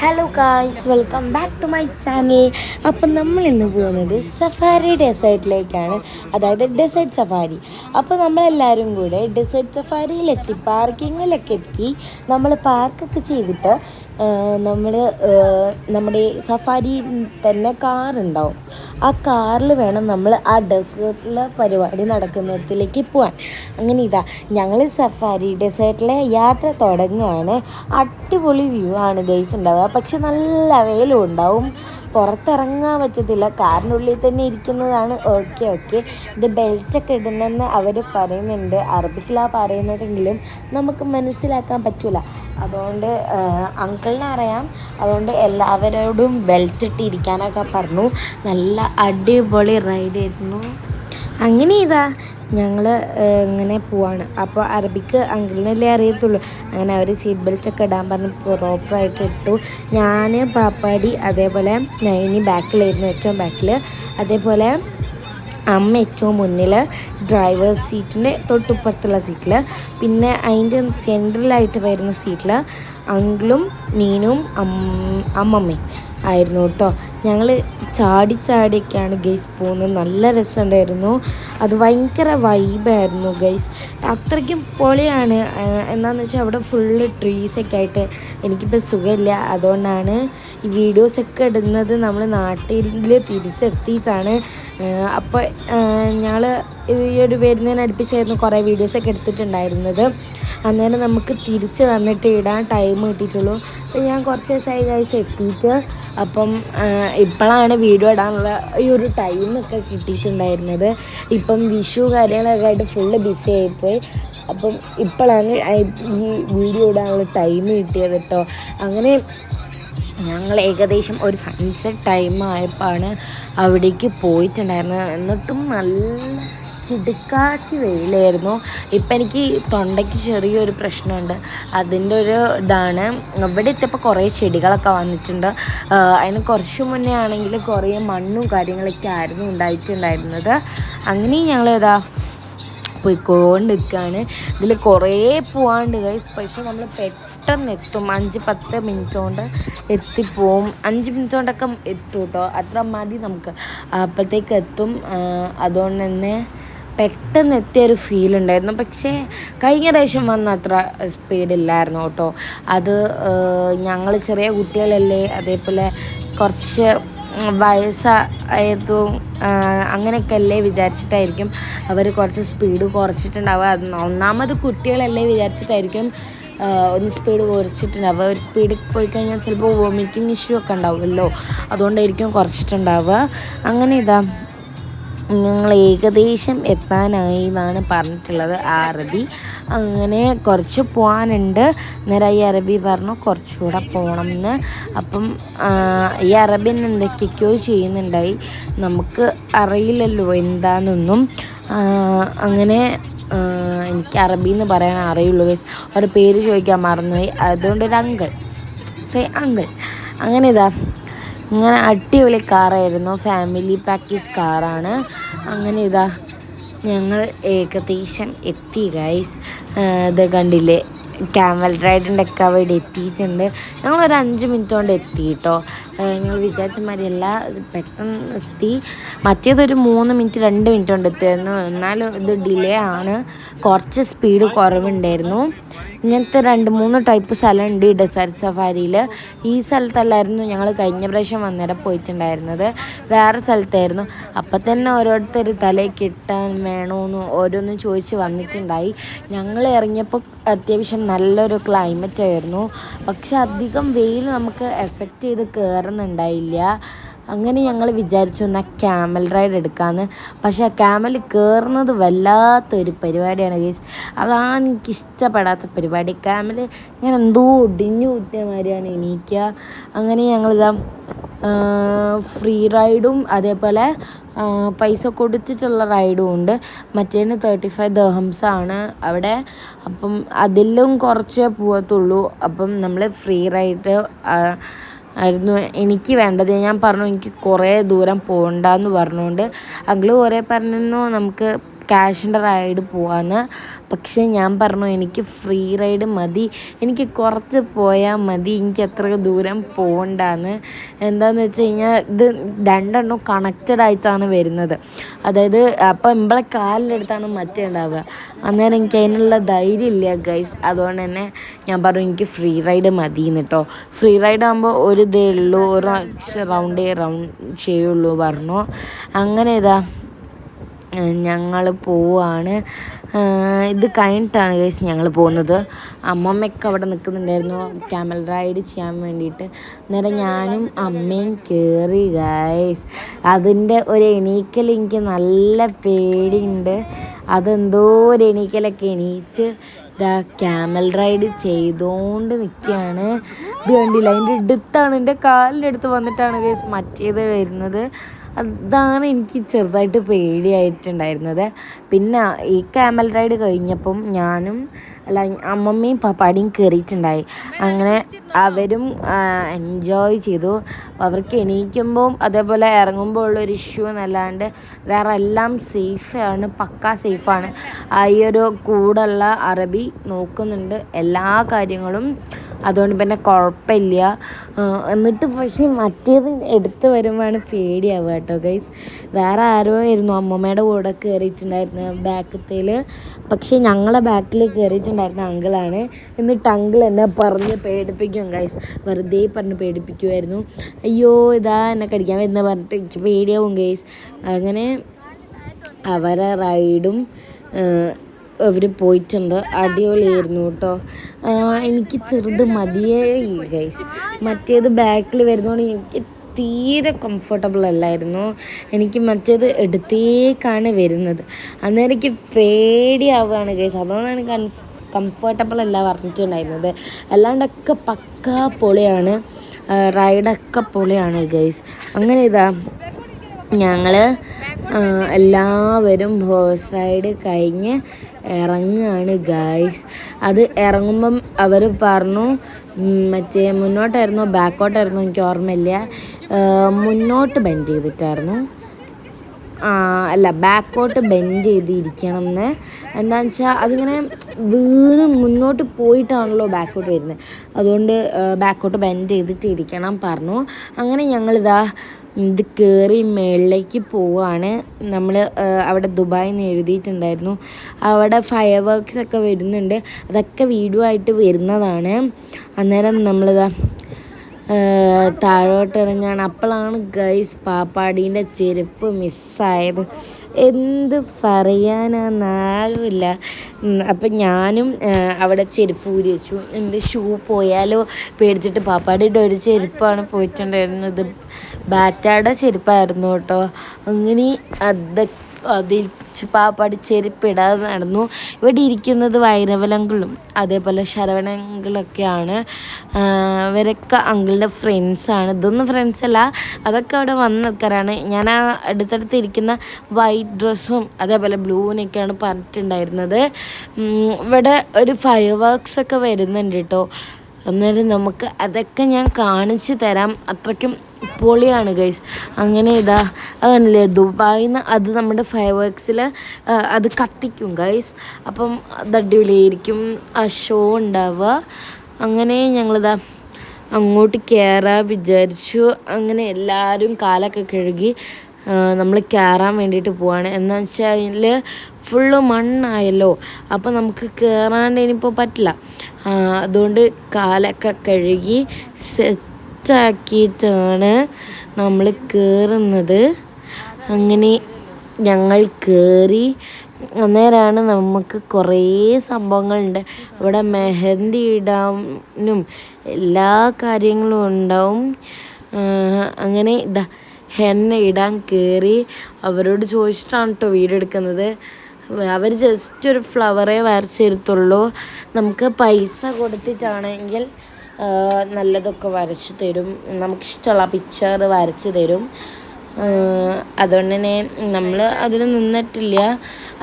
Hello guys welcome back to my channel അപ്പം നമ്മൾ ഇന്ന് പോകുന്നത് സഫാരി ഡെസേർട്ടിലേക്കാണ് അതായത് ഡെസേർട്ട് സഫാരി അപ്പോൾ നമ്മളെല്ലാവരും കൂടെ ഡെസേർട്ട് സഫാരിയിലെത്തി പാർക്കിങ്ങിലൊക്കെ എത്തി. നമ്മൾ പാർക്കൊക്കെ ചെയ്തിട്ട് നമ്മൾ നമ്മുടെ സഫാരി തന്നെ കാറുണ്ടാവും. ആ കാറിൽ വേണം നമ്മൾ ആ ഡെസേർട്ടിലെ പരിപാടി നടക്കുന്നിടത്തിലേക്ക് പോകാൻ അങ്ങനെ ഇതാ ഞങ്ങൾ സഫാരി ഡെസേർട്ടിലെ യാത്ര തുടങ്ങുകയാണ് അടിപൊളി വ്യൂ ആണ് ഗൈസ് ഉണ്ടാവുക. പക്ഷെ നല്ല വെയിലും ഉണ്ടാവും. പുറത്തിറങ്ങാൻ പറ്റത്തില്ല. കാറിനുള്ളിൽ തന്നെ ഇരിക്കുന്നതാണ്. ഓക്കെ ഓക്കെ ഇത് ബെൽറ്റൊക്കെ ഇടണമെന്ന് അവർ പറയുന്നുണ്ട്. അറബിക്കിലാണ് പറയുന്നതെങ്കിലും നമുക്ക് മനസ്സിലാക്കാൻ പറ്റില്ല അതുകൊണ്ട് അങ്കിളിനെ അറിയാം. അതുകൊണ്ട് എല്ലാവരോടും ബെൽറ്റ് ഇട്ടിരിക്കാനൊക്കെ പറഞ്ഞു. നല്ല അടിപൊളി റൈഡ് ആയിരുന്നു. അങ്ങനെ ഇതാ ഞങ്ങൾ ഇങ്ങനെ പോവാണ്. അപ്പോൾ അറബിക്ക് അങ്കിളിനല്ലേ അറിയത്തുള്ളൂ. അങ്ങനെ അവർ സീറ്റ് ബെൽറ്റ് ഒക്കെ ഇടാൻ പറഞ്ഞ് പ്രോപ്പറായിട്ട് ഇട്ടു. ഞാൻ പാപ്പാടി അതേപോലെ നൈനി ബാക്കിലായിരുന്നു ഏറ്റവും ബാക്കിൽ അതേപോലെ അമ്മ ഏറ്റവും മുന്നിൽ ഡ്രൈവർ സീറ്റിന്റെ തൊട്ടുപ്പുറത്തുള്ള സീറ്റിൽ പിന്നെ അതിന്റെ സെൻട്രലായിട്ട് വരുന്ന സീറ്റിൽ അങ്കിളും നീനും അമ്മമ്മയും ആയിരുന്നു കേട്ടോ ഞങ്ങൾ ചാടി ചാടിയൊക്കെയാണ് ഗൈസ് പോകുന്നത് നല്ല രസമുണ്ടായിരുന്നു. അത് ഭയങ്കര വൈബായിരുന്നു ഗൈസ് അത്രയ്ക്കും പൊളിയാണ്. എന്താണെന്ന് വെച്ചാൽ അവിടെ ഫുള്ള് ട്രീസൊക്കെ ആയിട്ട് എനിക്കിപ്പോൾ സുഖമില്ല. അതുകൊണ്ടാണ് ഈ വീഡിയോസൊക്കെ ഇടുന്നത് നമ്മൾ നാട്ടിൽ തിരിച്ചെത്തിയിട്ടാണ് അപ്പോൾ ഞങ്ങൾ ഈ ഒരു വരുന്നതിന് അടുപ്പിച്ചായിരുന്നു കുറേ വീഡിയോസൊക്കെ എടുത്തിട്ടുണ്ടായിരുന്നത്. അന്നേരം നമുക്ക് തിരിച്ച് വന്നിട്ട് ഇടാൻ ടൈം കിട്ടിയിട്ടുള്ളൂ. അപ്പോൾ ഞാൻ കുറച്ച് ദിവസമായി കഴിച്ച് എത്തിയിട്ട് അപ്പം ഇപ്പോഴാണ് വീഡിയോ ഇടാനുള്ള ഈ ഒരു ടൈമൊക്കെ കിട്ടിയിട്ടുണ്ടായിരുന്നത്. ഇപ്പം വിഷു കാര്യങ്ങളൊക്കെ ആയിട്ട് ഫുള്ള് ബിസി ആയിപ്പോയി. അപ്പം ഇപ്പോഴാണ് ഈ വീഡിയോ ഇടാനുള്ള ടൈം കിട്ടിയത് കേട്ടോ അങ്ങനെ ഞങ്ങൾ ഏകദേശം ഒരു സൺസെറ്റ് ടൈം ആയപ്പോഴാണ് അവിടേക്ക് പോയിട്ടുണ്ടായിരുന്നത്. എന്നിട്ടും നല്ല കിടുക്കാച്ചി വെയിലായിരുന്നു. ഇപ്പം എനിക്ക് തൊണ്ടയ്ക്ക് ചെറിയൊരു പ്രശ്നമുണ്ട്. അതിന്റെ ഒരു ഇതാണ്. ഇവിടെ എത്തിയപ്പോൾ കുറേ ചെടികളൊക്കെ വന്നിട്ടുണ്ട്. അതിന് കുറച്ച് മുന്നേ ആണെങ്കിൽ കുറേ മണ്ണും കാര്യങ്ങളൊക്കെ ആയിരുന്നു ഉണ്ടായിട്ടുണ്ടായിരുന്നത്. അങ്ങനെയും ഞങ്ങൾ ഏതാ പോയിക്കൊണ്ടിരിക്കുകയാണ്. ഇതിൽ കുറേ പോവാണ്ട് പക്ഷെ നമ്മൾ പെട്ടെന്ന് എത്തും അഞ്ച് പത്ത് മിനിറ്റ് കൊണ്ട് എത്തിപ്പോവും. അഞ്ച് മിനിറ്റ് കൊണ്ടൊക്കെ എത്തും കേട്ടോ അത്ര മതി നമുക്ക്. അപ്പോഴത്തേക്ക് എത്തും അതുകൊണ്ട് തന്നെ പെട്ടെന്ന് എത്തിയ ഒരു ഫീൽ ഉണ്ടായിരുന്നു പക്ഷേ കഴിഞ്ഞ പ്രാവശ്യം വന്ന അത്ര സ്പീഡില്ലായിരുന്നു കേട്ടോ. അത് ഞങ്ങൾ ചെറിയ കുട്ടികളല്ലേ അതേപോലെ കുറച്ച് വയസ്സായതും അങ്ങനെയൊക്കെ അല്ലേ വിചാരിച്ചിട്ടായിരിക്കും. അവർ കുറച്ച് സ്പീഡ് കുറച്ചിട്ടുണ്ടാവുക. ഒന്നാമത് കുട്ടികളല്ലേ വിചാരിച്ചിട്ടായിരിക്കും ഒന്ന് സ്പീഡ് കുറച്ചിട്ടുണ്ട്. അപ്പോൾ ഒരു സ്പീഡിൽ പോയി കഴിഞ്ഞാൽ ചിലപ്പോൾ വോമിറ്റിംഗ് ഇഷ്യൂ ഒക്കെ ഉണ്ടാവുമല്ലോ. അതുകൊണ്ടായിരിക്കും കുറച്ചിട്ടുണ്ടാവുക. അങ്ങനെ ഇതാ. ഞങ്ങൾ ഏകദേശം എത്താനായി എന്നാണ് പറഞ്ഞിട്ടുള്ളത് ആ അറബി അങ്ങനെ കുറച്ച് പോകാനുണ്ട് നേരെ ഈ അറബി പറഞ്ഞു കുറച്ചുകൂടെ പോകണം എന്ന് അപ്പം ഈ അറബിൻ എന്തൊക്കെയൊക്കെയോ ചെയ്യുന്നുണ്ടായി. നമുക്ക് അറിയില്ലല്ലോ എന്താണെന്നൊന്നും അങ്ങനെ എനിക്ക് അറബി എന്ന് പറയാൻ അറിയുള്ളൂ ഒരു പേര് ചോദിക്കാൻ മറന്നുപോയി. അതുകൊണ്ടൊരു അങ്കിൾ സേ അങ്കിൾ അങ്ങനെ ഇതാ. ഇങ്ങനെ അടിപൊളി കാറായിരുന്നു. ഫാമിലി പാക്കേജ് കാറാണ്. അങ്ങനെ ഇതാ ഞങ്ങൾ ഏകദേശം എത്തി ഗൈസ് ഇത് കണ്ടില്ലേ? ക്യാമൽ റൈഡിന്റെ ഒക്കെ അവിടെ എത്തിയിട്ടുണ്ട്. ഞങ്ങൾ ഒരു അഞ്ച് മിനിറ്റ് കൊണ്ട് എത്തി കേട്ടോ ഞങ്ങൾ വിചാരിച്ച മാതിരിയല്ല പെട്ടെന്ന് എത്തി. മറ്റേതൊരു മൂന്ന് മിനിറ്റ് രണ്ട് മിനിറ്റ് കൊണ്ട് എത്തിയായിരുന്നു. എന്നാലും ഇത് ഡിലേ ആണ്. കുറച്ച് സ്പീഡ് കുറവുണ്ടായിരുന്നു. ഇങ്ങനത്തെ രണ്ട് മൂന്ന് ടൈപ്പ് സ്ഥലമുണ്ട് ഈ ഡെസേർട്ട് സഫാരിയിൽ ഈ സ്ഥലത്തല്ലായിരുന്നു ഞങ്ങൾ കഴിഞ്ഞ പ്രാവശ്യം വന്നേരം പോയിട്ടുണ്ടായിരുന്നത്. വേറെ സ്ഥലത്തായിരുന്നു. അപ്പം തന്നെ ഓരോരുത്തർ തലയിൽ കിട്ടാൻ വേണമെന്ന് ഓരോന്നും ചോദിച്ച് വന്നിട്ടുണ്ടായി. ഞങ്ങൾ ഇറങ്ങിയപ്പോൾ അത്യാവശ്യം നല്ലൊരു ക്ലൈമറ്റ് ആയിരുന്നു. പക്ഷെ അധികം വെയിൽ നമുക്ക് എഫക്റ്റ് ചെയ്ത് കയറുന്നുണ്ടായില്ല അങ്ങനെ ഞങ്ങൾ വിചാരിച്ചു എന്നാൽ ക്യാമൽ റൈഡ് എടുക്കാമെന്ന് പക്ഷേ ക്യാമൽ കയറുന്നത് വല്ലാത്തൊരു പരിപാടിയാണ് ഗേസ് അതാണ് എനിക്ക് ഇഷ്ടപ്പെടാത്ത പരിപാടി. ക്യാമൽ ഞാൻ എന്തോ ഒടിഞ്ഞു കുത്തിയ മാതിരിയാണ് എണീക്കുക അങ്ങനെ ഞങ്ങളിതാ ഫ്രീ റൈഡും അതേപോലെ പൈസ കൊടുത്തിട്ടുള്ള റൈഡും ഉണ്ട്. മറ്റേന് തേർട്ടി ഫൈവ് ദഹംസ് ആണ് അവിടെ. അപ്പം അതിലും കുറച്ചേ പോകത്തുള്ളൂ അപ്പം നമ്മൾ ഫ്രീ റൈഡ് ആയിരുന്നു. എനിക്ക് വേണ്ടത് ഞാൻ പറഞ്ഞു എനിക്ക് കുറേ ദൂരം പോകണ്ടെന്ന് പറഞ്ഞുകൊണ്ട്. അങ്കിൾ കുറേ പറഞ്ഞു നമുക്ക് ക്യാഷിന്റെ റൈഡ് പോവാന്ന്. പക്ഷേ ഞാൻ പറഞ്ഞു എനിക്ക് ഫ്രീ റൈഡ് മതി. എനിക്ക് കുറച്ച് പോയാൽ മതി. എനിക്ക് അത്ര ദൂരം പോകണ്ടാന്ന് എന്താന്ന് വെച്ച് കഴിഞ്ഞാൽ ഇത് രണ്ടെണ്ണം കണക്റ്റഡ് ആയിട്ടാണ് വരുന്നത്. അതായത് അപ്പോൾ നമ്മളെ കാലിലെടുത്താണ് മറ്റേ ഉണ്ടാവുക. അന്നേരം എനിക്ക് അതിനുള്ള ധൈര്യം ഇല്ല ഗൈസ് അതുകൊണ്ട് തന്നെ ഞാൻ പറഞ്ഞു എനിക്ക് ഫ്രീ റൈഡ് മതി കേട്ടോ ഫ്രീ റൈഡ് ആകുമ്പോൾ ഒരു ഇതേ ഉള്ളൂ. ഒരു റൗണ്ടേ റൗണ്ട് ചെയ്യുള്ളൂ പറഞ്ഞു. അങ്ങനെ ഇതാ. ഞങ്ങൾ പോവാണ്. ഇത് കഴിഞ്ഞിട്ടാണ് ഗൈസ് ഞങ്ങൾ പോകുന്നത്. അമ്മമ്മയൊക്കെ അവിടെ നിൽക്കുന്നുണ്ടായിരുന്നു ക്യാമൽ റൈഡ് ചെയ്യാൻ വേണ്ടിയിട്ട്. അന്നേരം ഞാനും അമ്മയും കയറി ഗൈസ് അതിന്റെ ഒരു എണീക്കൽ എനിക്ക് നല്ല പേടിയുണ്ട്. അതെന്തോ ഒരു എണീക്കലൊക്കെ എണീച്ച് ഇതാ ക്യാമൽ റൈഡ് ചെയ്തുകൊണ്ട് നിൽക്കുകയാണ് ഇത് കണ്ടില്ല? അതിന്റെ അടുത്താണ്. എന്റെ കാലിന്റെ അടുത്ത് വന്നിട്ടാണ് ഗൈസ് മറ്റേത് വരുന്നത്. അതാണ് എനിക്ക് ചെറുതായിട്ട് പേടിയായിട്ടുണ്ടായിരുന്നത്. പിന്നെ ഈ ക്യാമൽ റൈഡ് കഴിഞ്ഞപ്പം ഞാനും അല്ല അമ്മമ്മയും പപ്പാടിയും കയറിയിട്ടുണ്ടായി അങ്ങനെ അവരും എൻജോയ് ചെയ്തു. അവർക്ക് എണീക്കുമ്പോൾ അതേപോലെ ഇറങ്ങുമ്പോൾ ഉള്ളൊരു ഇഷ്യൂ എന്നല്ലാണ്ട് വേറെ എല്ലാം സേഫാണ് പക്കാ സേഫാണ് ഈ ഒരു കൂടുള്ള അറബി നോക്കുന്നുണ്ട്. എല്ലാ കാര്യങ്ങളും അതുകൊണ്ട് പിന്നെ കുഴപ്പമില്ല. എന്നിട്ട് പക്ഷേ മറ്റേത് എടുത്ത് വരുമ്പോഴാണ് പേടിയാവുക കേട്ടോ ഗൈസ് വേറെ ആരോ ആയിരുന്നു അമ്മമ്മയുടെ കൂടെ കയറിയിട്ടുണ്ടായിരുന്നു ബാക്കത്തിൽ പക്ഷേ ഞങ്ങളെ ബാക്കിൽ കയറിയിട്ടുണ്ടായിരുന്ന അങ്കിളാണ്. എന്നിട്ട് അങ്കിൾ എന്നെ പറഞ്ഞ് പേടിപ്പിക്കും ഗൈസ് വെറുതെ പറഞ്ഞ് പേടിപ്പിക്കുമായിരുന്നു അയ്യോ ഇതാ എന്നെ കടിക്കാൻ വരുന്ന പറഞ്ഞിട്ട് എനിക്ക് പേടിയാവും ഗൈസ് അങ്ങനെ അവരെ റൈഡും അവർ പോയിട്ടുണ്ട്. അടിപൊളിയായിരുന്നു കേട്ടോ. എനിക്ക് ചെറുത് മതിയേ ഗൈസ് മറ്റേത് ബാക്കിൽ വരുന്നതുകൊണ്ട് എനിക്ക് തീരെ കംഫർട്ടബിൾ അല്ലായിരുന്നു. എനിക്ക് മറ്റേത് എടുത്തേക്കാണ് വരുന്നത്. അന്നേരം എനിക്ക് പേടിയാവുകയാണ് ഗൈസ് അതുകൊണ്ടാണ് കൺ കംഫർട്ടബിൾ അല്ല പറഞ്ഞിട്ടുണ്ടായിരുന്നത്. അല്ലാണ്ടൊക്കെ പക്കാ പൊളിയാണ്. റൈഡൊക്കെ പൊളിയാണ് ഗൈസ് അങ്ങനെ ഇതാ ഞങ്ങൾ എല്ലാവരും ഹോഴ്സ് റൈഡ് കഴിഞ്ഞ് ഇറങ്ങുകയാണ് ഗായ്സ് അത് ഇറങ്ങുമ്പം അവർ പറഞ്ഞു മറ്റേ മുന്നോട്ടായിരുന്നോ ബാക്കോട്ടായിരുന്നോ എനിക്ക് ഓർമ്മയില്ല. മുന്നോട്ട് ബെൻഡ് ചെയ്തിട്ടായിരുന്നു. അല്ല ബാക്കോട്ട് ബെൻഡ് ചെയ്തിരിക്കണം എന്ന് എന്താണെന്ന് വെച്ചാൽ അതിങ്ങനെ വീണ് മുന്നോട്ട് പോയിട്ടാണല്ലോ ബാക്കോട്ട് വരുന്നത്. അതുകൊണ്ട് ബാക്കോട്ട് ബെൻഡ് ചെയ്തിട്ട് ഇരിക്കണം പറഞ്ഞു. അങ്ങനെ ഞങ്ങളിതാ ഇത് കയറി മേളിലേക്ക് പോവാണ്. നമ്മൾ അവിടെ ദുബായ് എന്ന് എഴുതിയിട്ടുണ്ടായിരുന്നു. അവിടെ ഫയർ വർക്ക്സ് ഒക്കെ വരുന്നുണ്ട്. അതൊക്കെ വീഡിയോ ആയിട്ട് വരുന്നതാണ്. അന്നേരം നമ്മളിതാ താഴോട്ട് ഇറങ്ങാണ്. അപ്പോഴാണ് ഗൈസ് പാപ്പാടീന്റെ ചെരുപ്പ് മിസ്സായത് എന്ത് പറയാനാന്നാരുമില്ല അപ്പം ഞാനും അവിടെ ചെരുപ്പ് ഊരി വെച്ചു. എന്റെ ഷൂ പോയാലോ പേടിച്ചിട്ട് പാപ്പാടിയുടെ ഒരു ചെരുപ്പാണ് പോയിട്ടുണ്ടായിരുന്നത്. ബാറ്റാടെ ചെരുപ്പായിരുന്നു കേട്ടോ. അങ്ങനെ അതൊക്കെ അതിൽ പാപ്പാടി ചെരുപ്പിടാതെ നടന്നു. ഇവിടെ ഇരിക്കുന്നത് വൈരവലങ്കളും അതേപോലെ ശരവണങ്കിളൊക്കെയാണ് ഇവരൊക്കെ അങ്കിളിന്റെ ഫ്രണ്ട്സാണ് ഇതൊന്നും ഫ്രണ്ട്സ് അല്ല അതൊക്കെ അവിടെ വന്ന ആൾക്കാരാണ്. ഞാൻ ആ അടുത്തടുത്ത് ഇരിക്കുന്ന വൈറ്റ് ഡ്രസ്സും അതേപോലെ ബ്ലൂവിനൊക്കെയാണ് പറഞ്ഞിട്ടുണ്ടായിരുന്നത്. ഇവിടെ ഒരു ഫയർ വർക്ക്സ് ഒക്കെ വരുന്നുണ്ട് കേട്ടോ അന്നേരം നമുക്ക് അതൊക്കെ ഞാൻ കാണിച്ചു തരാം. അത്രയ്ക്കും പൊളിയാണ് ഗൈസ് അങ്ങനെ ഇതാ അതല്ലേ ദുബായിൽ നിന്ന് അത് നമ്മുടെ ഫയർ വർക്സിൽ അത് കത്തിക്കും ഗൈസ് അപ്പം അത് അടിപൊളിയായിരിക്കും. ആ ഷോ ഉണ്ടാവുക. അങ്ങനെ ഞങ്ങളിതാ അങ്ങോട്ട് കയറാൻ വിചാരിച്ചു. അങ്ങനെ എല്ലാവരും കാലൊക്കെ കഴുകി നമ്മൾ കയറാൻ വേണ്ടിയിട്ട് പോവാണ്. എന്നു വെച്ചാൽ ഫുള്ള് മണ്ണായല്ലോ. അപ്പോൾ നമുക്ക് കയറാണ്ട് ഇനിയിപ്പോൾ പറ്റില്ല. അതുകൊണ്ട് കാലൊക്കെ കഴുകി സെറ്റ് സെറ്റാക്കിയിട്ടാണ് നമ്മൾ കയറുന്നത് അങ്ങനെ ഞങ്ങൾ കയറി അന്നേരമാണ് നമുക്ക് കുറേ സംഭവങ്ങളുണ്ട്. ഇവിടെ മെഹന്തി ഇടാനും എല്ലാ കാര്യങ്ങളും ഉണ്ടാവും. അങ്ങനെ ഇതാ ഹെന്ന ഇടാൻ കയറി അവരോട് ചോദിച്ചിട്ടാണ് കേട്ടോ വീഡിയോ എടുക്കുന്നത്. അവർ ജസ്റ്റ് ഒരു ഫ്ലവറേ വരച്ചെടുത്തുള്ളൂ. നമുക്ക് പൈസ കൊടുത്തിട്ടാണെങ്കിൽ നല്ലതൊക്കെ വരച്ച് തരും. നമുക്കിഷ്ടമുള്ള പിക്ചർ വരച്ച് തരും. അതുകൊണ്ട് തന്നെ നമ്മൾ അതിൽ നിന്നിട്ടില്ല.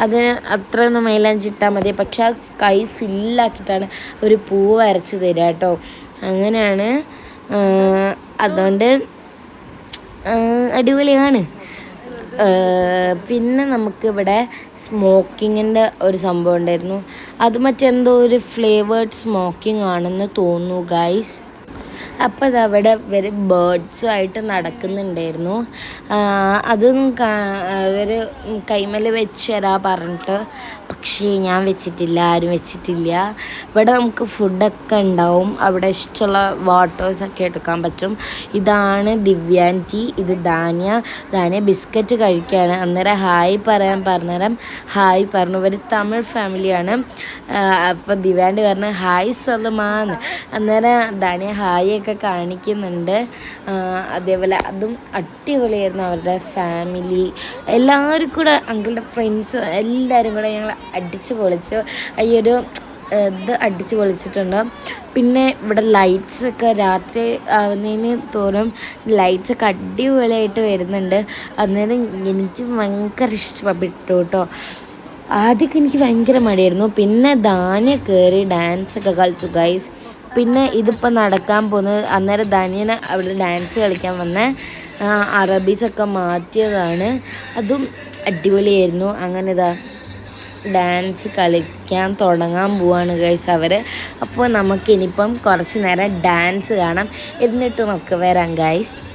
അത് അത്രയൊന്നും മൈലാഞ്ചി ഇട്ടാൽ മതി. പക്ഷെ ആ കൈ ഫില്ലാക്കിയിട്ടാണ് ഒരു പൂ വരച്ച് തരിക കേട്ടോ. അങ്ങനെയാണ്. അതുകൊണ്ട് അടിപൊളിയാണ്. പിന്നെ നമുക്കിവിടെ സ്മോക്കിങ്ങിന്റെ ഒരു സംഭവം ഉണ്ടായിരുന്നു. അത് മറ്റെന്തോ ഒരു ഫ്ലേവേർഡ് സ്മോക്കിംഗ് ആണെന്ന് തോന്നുന്നു ഗൈസ് അപ്പോൾ അതവിടെ ഇവർ ബേർഡ്സുമായിട്ട് നടക്കുന്നുണ്ടായിരുന്നു. അതും ഇവർ കൈമൽ വെച്ച് തരാ പറഞ്ഞിട്ട്. പക്ഷേ ഞാൻ വെച്ചിട്ടില്ല ആരും വെച്ചിട്ടില്ല. ഇവിടെ നമുക്ക് ഫുഡൊക്കെ ഉണ്ടാവും. അവിടെ ഇഷ്ടമുള്ള വാട്ടേഴ്സൊക്കെ എടുക്കാൻ പറ്റും. ഇതാണ് ദിവ്യാന്റി ഇത് ധാന്യ. ധാന്യ ബിസ്ക്കറ്റ് കഴിക്കുകയാണ്. അന്നേരം ഹായ് പറയാൻ പറഞ്ഞേരം ഹായ് പറഞ്ഞു. ഇവർ തമിഴ് ഫാമിലിയാണ് അപ്പോൾ ദിവ്യാന്റി പറഞ്ഞു ഹായ് സൊല്ലുമാന്ന് അന്നേരം ധാന്യ ഹായ് ഒക്കെ കാണിക്കുന്നുണ്ട്. അതേപോലെ അതും അടിപൊളിയായിരുന്നു അവരുടെ ഫാമിലി എല്ലാവരും കൂടെ അങ്കിളുടെ ഫ്രണ്ട്സും എല്ലാവരും കൂടെ ഞങ്ങൾ അടിച്ച് പൊളിച്ചു ഈ ഒരു ഇത് അടിച്ച് പൊളിച്ചിട്ടുണ്ട്. പിന്നെ ഇവിടെ ലൈറ്റ്സൊക്കെ രാത്രി ആവുന്നതിന് തോറും ലൈറ്റ്സ് ഒക്കെ അടിപൊളിയായിട്ട് വരുന്നുണ്ട്. അന്നേരം എനിക്ക് ഭയങ്കര ഇഷ്ടപ്പെട്ടു കേട്ടോ ആദ്യമൊക്കെ എനിക്ക് ഭയങ്കര മടിയായിരുന്നു. പിന്നെ ധാന്യ കയറി ഡാൻസ് ഒക്കെ കളിച്ചു ഗൈസ് പിന്നെ ഇതിപ്പോൾ നടക്കാൻ പോകുന്നത് അന്നേരം ധാന്യനെ അവിടെ ഡാൻസ് കളിക്കാൻ വന്ന. അറബീസൊക്കെ മാറ്റിയതാണ്. അതും അടിപൊളിയായിരുന്നു. അങ്ങനെ ഇതാ. ഡാൻസ് കളിക്കാൻ തുടങ്ങാൻ പോവാണ് ഗൈസ് അവർ അപ്പോൾ നമുക്കിനിപ്പം കുറച്ച് നേരം ഡാൻസ് കാണാം. എന്നിട്ട് നമുക്ക് വരാം ഗൈസ്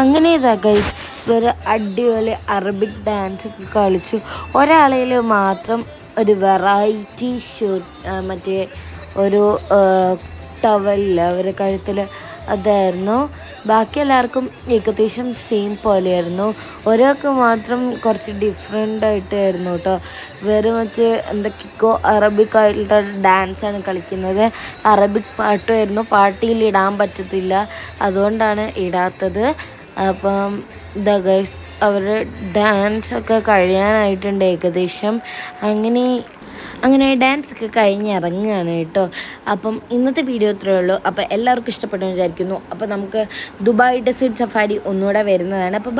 അങ്ങനെ ഇതാ ഗൈസ് ഒരു അടിപൊളി അറബിക് ഡാൻസ് ഒക്കെ കളിച്ചു. ഒരാളിൽ മാത്രം ഒരു വെറൈറ്റി ഷൂട്ട് മറ്റേ ഒരു ടവലില്ല അവരെ കഴുത്തിൽ അതായിരുന്നു. ബാക്കി എല്ലാവർക്കും ഏകദേശം സെയിം പോലെയായിരുന്നു. ഒരാൾക്ക് മാത്രം കുറച്ച് ഡിഫറെന്റ് ആയിട്ടായിരുന്നു കേട്ടോ വേറെ മറ്റേ എന്തൊക്കെയോ അറബിക് ആയിട്ടുള്ള ഡാൻസാണ് കളിക്കുന്നത്. അറബിക് പാട്ടുമായിരുന്നു പാട്ടിയിൽ ഇടാൻ പറ്റത്തില്ല. അതുകൊണ്ടാണ് ഇടാത്തത്. അപ്പം ദ ഗൈസ് അവർ ഡാൻസ് ഒക്കെ കഴിയാനായിട്ടുണ്ട് ഏകദേശം. അങ്ങനെ അങ്ങനെ ഡാൻസ് ഒക്കെ കഴിഞ്ഞ് ഇറങ്ങുകയാണ് കേട്ടോ. അപ്പം ഇന്നത്തെ വീഡിയോ ഇത്രയേ ഉള്ളൂ. അപ്പോൾ എല്ലാവർക്കും ഇഷ്ടപ്പെട്ടു എന്ന് വിചാരിക്കുന്നു. അപ്പോൾ നമുക്ക് ദുബായ് ഡെസേർട്ട് സഫാരി ഒന്നുകൂടെ വരുന്നതാണ്. അപ്പോൾ